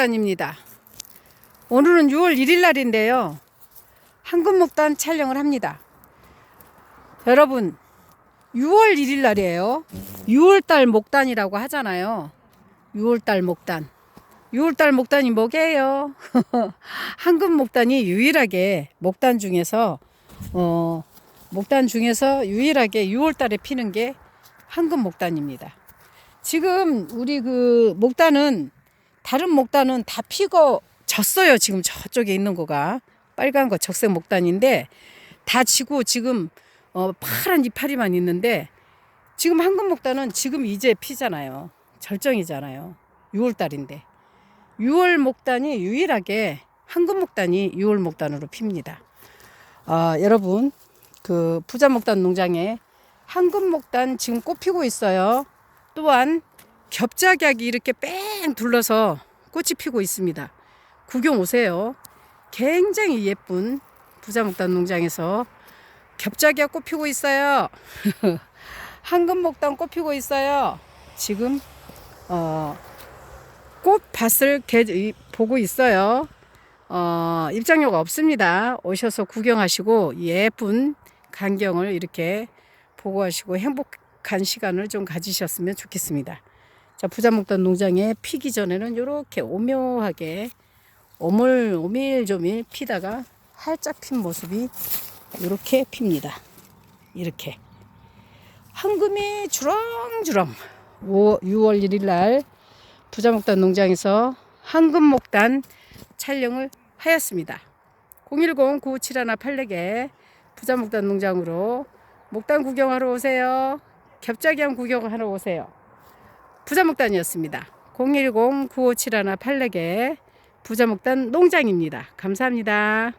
황금목단입니다. 오늘은 6월 1일 날인데요. 황금목단 촬영을 합니다. 여러분, 6월 1일 날이에요. 6월달 목단이라고 하잖아요. 6월달 목단. 6월달 목단이 뭐게요? 황금 목단이 유일하게 목단 중에서 어 목단 중에서 유일하게 6월달에 피는 게 황금 목단입니다. 지금 우리 그 목단은 다른 목단은 다 피고 졌어요. 지금 저쪽에 있는 거가 빨간 거 적색 목단인데 다 지고 지금 어 파란 이파리만 있는데 지금 황금 목단은 지금 이제 피잖아요. 절정이잖아요. 6월 달인데. 6월 목단이 유일하게 황금 목단이 6월 목단으로 핍니다. 아, 여러분 그 부자 목단 농장에 황금 목단 지금 꽃 피고 있어요. 또한 겹작약이 이렇게 뺑 둘러서 꽃이 피고 있습니다. 구경 오세요. 굉장히 예쁜 부자 목단 농장에서 겹작약 꽃 피고 있어요. 황금 목단 꽃 피고 있어요. 지금 어, 꽃밭을 개, 이- 보고 있어요. 어, 입장료가 없습니다. 오셔서 구경하시고 예쁜 광경을 이렇게 보고 하시고 행복한 시간을 좀 가지셨으면 좋겠습니다. 자, 부자목단 농장에 피기 전에는 이렇게 오묘하게 오물 오밀조밀 피다가 활짝 핀 모습이 이렇게 핍니다. 이렇게 황금이 주렁주렁 5, 6월 1일 날 부자목단 농장에서 황금목단 촬영을 하였습니다. 010-971-84개 부자목단 농장으로 목단 구경하러 오세요. 겹자기한 구경하러 오세요. 부자목단이었습니다. 010-9571-84개 부자목단 농장입니다. 감사합니다.